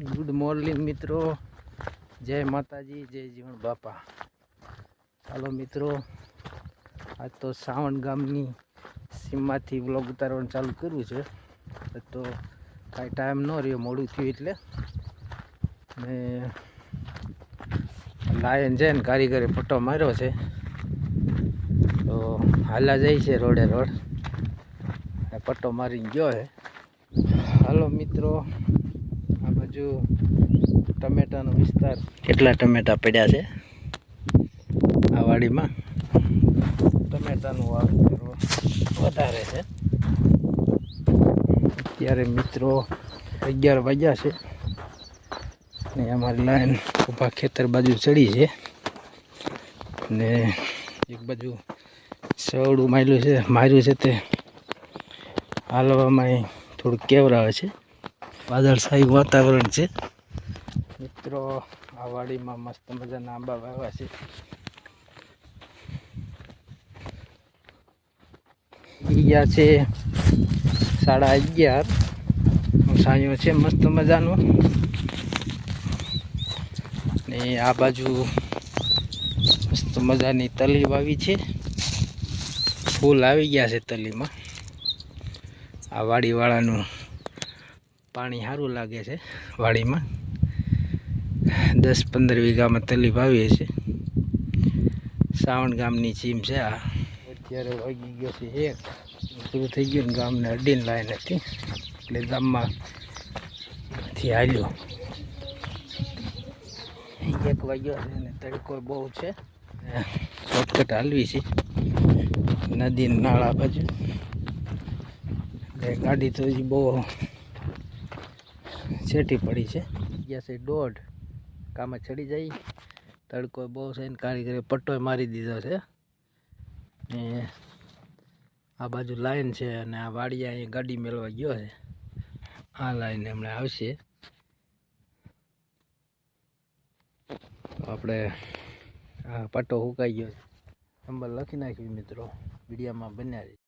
Good morning મિત્રો. જય માતાજી, જય જીવન બાપા. ચાલો મિત્રો, આજ તો સાવણ ગામની સીમમાંથી બ્લોગ ઉતારવાનું ચાલુ કર્યું છે. તો કાંઈ ટાઈમ ન રહ્યો મોડું થયું એટલે. ને લાયન છે ને કારીગરે ફોટો માર્યો છે. તો હાલા જાય છે રોડે રોડ. પટ્ટો મારીને ગયો છે. હાલો મિત્રો આ બાજુ ટમેટાનો વિસ્તાર. કેટલા ટમેટા પડ્યા છે? આ વાડીમાં? ટમેટાનું વાવેતર વધારે છે. અત્યારે મિત્રો અગિયાર વાગ્યા છે ને અમારી લાઈન ઊભા ખેતર બાજુ ચડી છે ને એક બાજુ સવડું માર્યું છે માર્યું છે તે હાલવામાં થોડુંક કેવરાવે છે. વાદળછાયું વાતાવરણ છે. મિત્રો, આ વાડીમાં મસ્ત મજાના આંબા વાવ્યા છે. ગયા છે સાડા અગિયાર. સાંયો છે મસ્ત મજાનો. ને આ બાજુ મસ્ત મજાની તલી વાવી છે. ફૂલ આવી ગયા છે તલીમાં. આ વાડીવાળાનું પાણી સારું લાગે છે વાડીમાં. દસ પંદર વીઘામાં તલી વાવીએ છીએ. સાવણ ગામની ચીમ છે આ. અત્યારે વાગી ગયો છે એક. પૂરું થઈ ગયું ને ગામને અડીને લાઈન હતી. એટલે ગામમાંથી હાલ્યો. એક વાગ્યો છે અને તડકો બહુ છે. શોર્ટકટ હાલવી છે. નદી નાળા બાજુ. એટલે ગાડી તો હજી બહુ છેટી પડી છે. ગયા છે દોઢ. કામે ચડી જાય. તડકો બહુ છે ને કારીગરે પટ્ટો મારી દીધો છે. ને આ બાજુ લાઈન છે અને આ વાડિયા અહીંયા ગાડી મેળવા ગયો છે. આ લાઈન હમણાં આવશે. આપણે આ પટ્ટો હુકાઈ ગયો છે. નંબર લખી નાખ્યું મિત્રો. વિડીયામાં બન્યા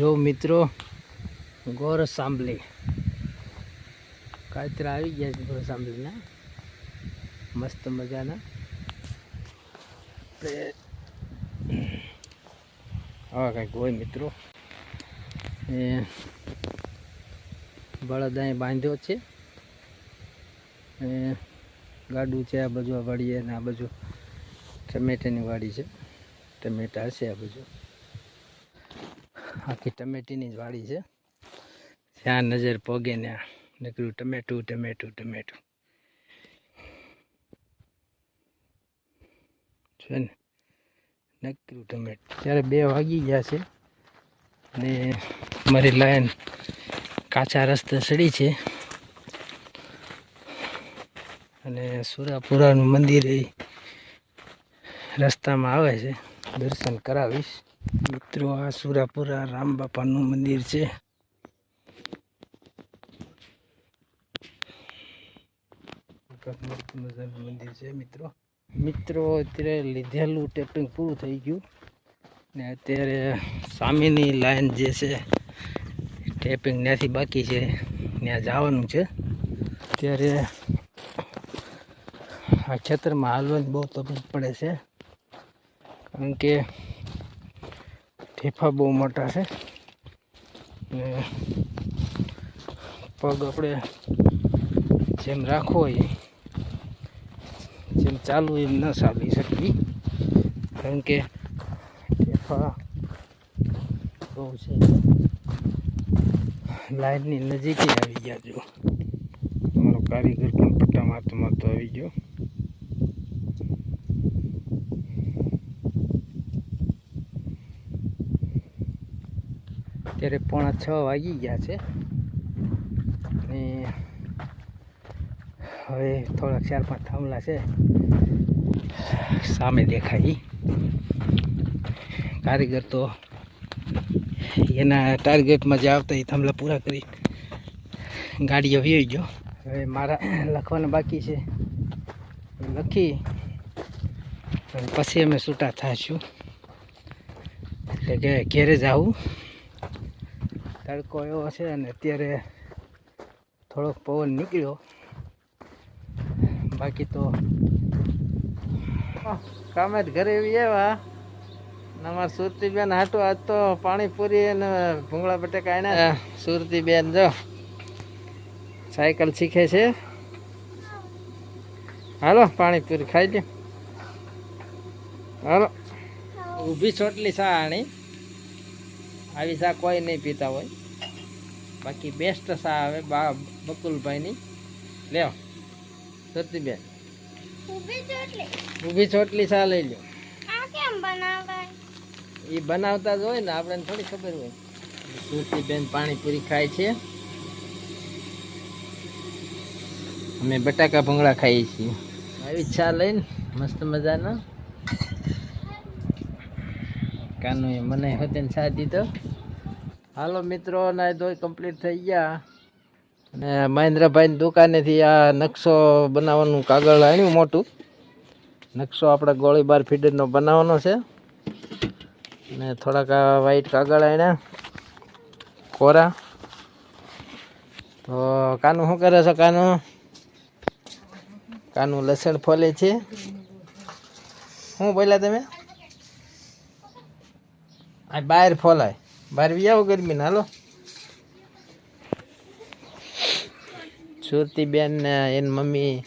જો મિત્રો, ગોર સાંભળી કાતરા આવી ગયા છે ગોર સાંભળીના મસ્ત મજાના. આવા કંઈક હોય મિત્રો. એ બળદ અહીં બાંધ્યો છે. એ ગાડું છે આ બાજુ આ વાડીએ ને આ બાજુ. ટમેટાની વાડી છે. ટમેટા હશે આ બાજુ. આખી ટમેટીની જ વાડી છે. જ્યાં નજર પોગે ને નીકળ્યું ટમેટું ટમેટું ટમેટું. છે ને? નકરું ટમેટું. ત્યારે બે વાગી ગયા છે ને મારી લાઈન કાચા રસ્તે ચડી છે. અને સુરાપુરાનું મંદિર એ રસ્તામાં આવે છે. દર્શન કરાવીશ. મિત્રો, આ સુરાપુરા રામ બાપાનું મંદિર છે. મંદિર છે, મિત્રો. મિત્રો, અત્યારે લીધેલું ટેપિંગ પૂરું થઈ ગયું. ને અત્યારે સામેની લાઈન જે છે ટેપિંગ ત્યાંથી બાકી છે. ત્યાં જવાનું છે. ત્યારે આ ખેતરમાં હાલવાની બહુ તકલીફ પડે છે. કારણ કે ઠેફા બહુ મોટા છે. ને પગ આપણે જેમ રાખવો હોય જેમ ચાલવું એમ ન ચાલી શકીએ. કારણ કે ઠેફા બહુ છે. લાઈનની નજીક આવી ગયા જો. અમારો કારીગર પણ પટ્ટા મારતો મારતો આવી ગયો. અત્યારે પોણા છ વાગી ગયા છે. અને હવે થોડાક ચાર પાંચ થાંભલા છે. સામે દેખાય. કારીગર તો એના ટાર્ગેટમાં જે આવતા એ થાંભલા પૂરા કરી ગાડીઓ વી ગયો. હવે મારા લખવાના બાકી છે. લખી પછી અમે છૂટા થઈશું. એટલે કે ઘેરે જવું તડકો એવો છે અને અત્યારે થોડોક પવન નીકળ્યો. બાકી તો કામે જ ઘરે એવી એવા. અમારા સુરતી બેન હાટું આજ તો પાણીપુરી અને ભૂંગળા બટેકા એને સુરતી બેન જો સાયકલ શીખે છે. હાલો પાણીપુરી ખાઈ લે હાલો. ઊભી ચોટલી સા આણી. આવી સા કોઈ નહીં પીતા હોય. બાકી બેસ્ટ સા આવે બા બકુલભાઈની. લ્યો સુરતી બેન ઊભી ચોટલી સા લઈ લો આ કેમ બનાવાય? એ બનાવતા જ હોય ને આપણને થોડી ખબર હોય. સુરતી બેન પાણીપુરી ખાય છે. અમે બટાકા ભૂંગળા ખાઈએ છીએ. આવી ચા લઈને મસ્ત મજાના. કાનુએ મને હોતે ચા દીધો. હાલો મિત્રો ના ધોઈ કમ્પ્લીટ થઈ ગયા. અને મહેન્દ્રભાઈની દુકાનેથી આ નકશો બનાવવાનું કાગળ આણ્યું મોટું. નકશો આપણે ગોળીબાર ફીડરનો બનાવવાનો છે. ને થોડાક વ્હાઈટ કાગળ આણ્યા, કોરા. તો કાનું શું કરે છે કાનું? કાનું લસણ ફોલે છે. શું બોલ્યા તમે? આ બહાર ફોલાય. બહાર બી આવો ગરમી હાલો. સુરતી બેન ને એની મમ્મી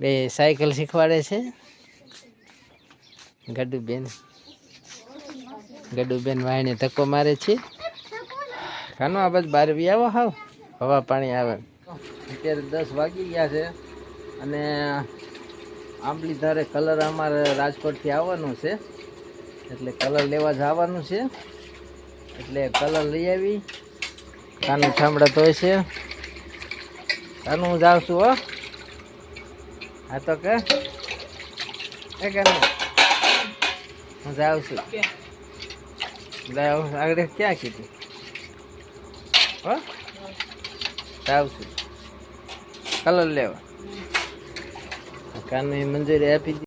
બે સાયકલ શીખવાડે છે. ગડુ બેન. ગડુ બેન વાઈને ધક્કો મારે છે. કાનો આ બસ બહાર બી આવો હાવ. હવા પાણી આવે. અત્યારે દસ વાગી ગયા છે અને આંબલી ધારે કલર અમારે રાજકોટથી આવવાનું છે. એટલે કલર લેવા જવાનું છે. એટલે કલર લઈ આવી. કાનું ઠામડા ધોય છે કાનું હું જાઉં છું હો. હા તો કે. એ કાનું હું જાઉં છું. આગળ ક્યાં કીધું? હો? જાઉં છું. કલર લેવા. કાનની મંજૂરી આપી દીધી